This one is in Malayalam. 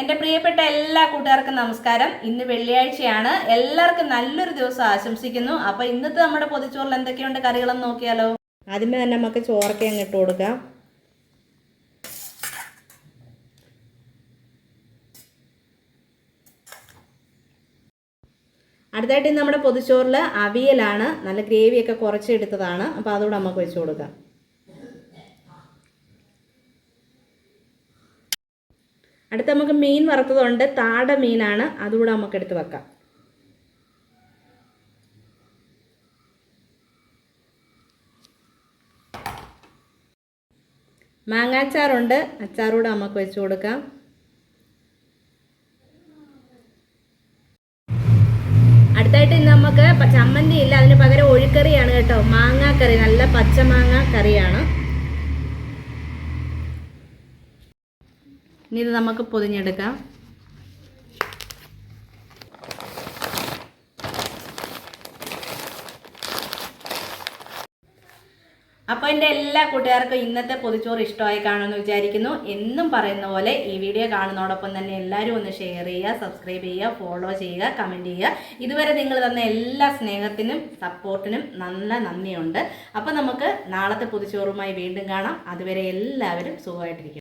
എന്റെ പ്രിയപ്പെട്ട എല്ലാ കൂട്ടുകാർക്കും നമസ്കാരം. ഇന്ന് വെള്ളിയാഴ്ചയാണ്. എല്ലാവർക്കും നല്ലൊരു ദിവസം ആശംസിക്കുന്നു. അപ്പോൾ ഇന്നത്തെ നമ്മുടെ പൊതിച്ചോറിൽ എന്തൊക്കെയുണ്ട് കറികളെന്ന് നോക്കിയാലോ? ആദ്യമേ തന്നെ നമുക്ക് ചോറൊക്കെ അങ്ങ് ഇട്ട് കൊടുക്കാം. അടുത്തായിട്ട് നമ്മുടെ പൊതിച്ചോറിൽ അവിയലാണ്. നല്ല ഗ്രേവിയൊക്കെ കുറച്ച് എടുത്തതാണ്. അപ്പോൾ അതുകൂടെ നമുക്ക് വെച്ച് കൊടുക്കാം. അടുത്ത നമുക്ക് മീൻ വറുത്തതുണ്ട്. താട മീനാണ്. അതുകൂടെ നമുക്ക് എടുത്ത് വെക്കാം. മാങ്ങാച്ചാറുണ്ട്. അച്ചാറൂടെ നമുക്ക് വെച്ച് കൊടുക്കാം. അടുത്തായിട്ട് ഇന്ന് നമുക്ക് ചമ്മന്തി ഇല്ല. അതിന് പകരം ഒഴിക്കറിയാണ് കേട്ടോ. മാങ്ങാക്കറി. നല്ല പച്ചമാങ്ങ കറിയാണ് ഇനി ഇത് നമുക്ക് പൊതിഞ്ഞെടുക്കാം. അപ്പോൾ എന്റെ എല്ലാ കൂട്ടുകാർക്കും ഇന്നത്തെ പൊതിച്ചോറ് ഇഷ്ടമായി കാണുമെന്ന് വിചാരിക്കുന്നു. എന്നും പറയുന്ന പോലെ ഈ വീഡിയോ കാണുന്നതോടൊപ്പം തന്നെ എല്ലാവരും ഒന്ന് ഷെയർ ചെയ്യുക സബ്സ്ക്രൈബ് ചെയ്യുക ഫോളോ ചെയ്യുക കമന്റ് ചെയ്യുക. ഇതുവരെ നിങ്ങൾ തന്ന എല്ലാ സ്നേഹത്തിനും സപ്പോർട്ടിനും നല്ല നന്ദിയുണ്ട്. അപ്പോൾ നമുക്ക് നാളത്തെ പൊതിച്ചോറുമായി വീണ്ടും കാണാം. അതുവരെ എല്ലാവരും സുഖമായിട്ടിരിക്കും.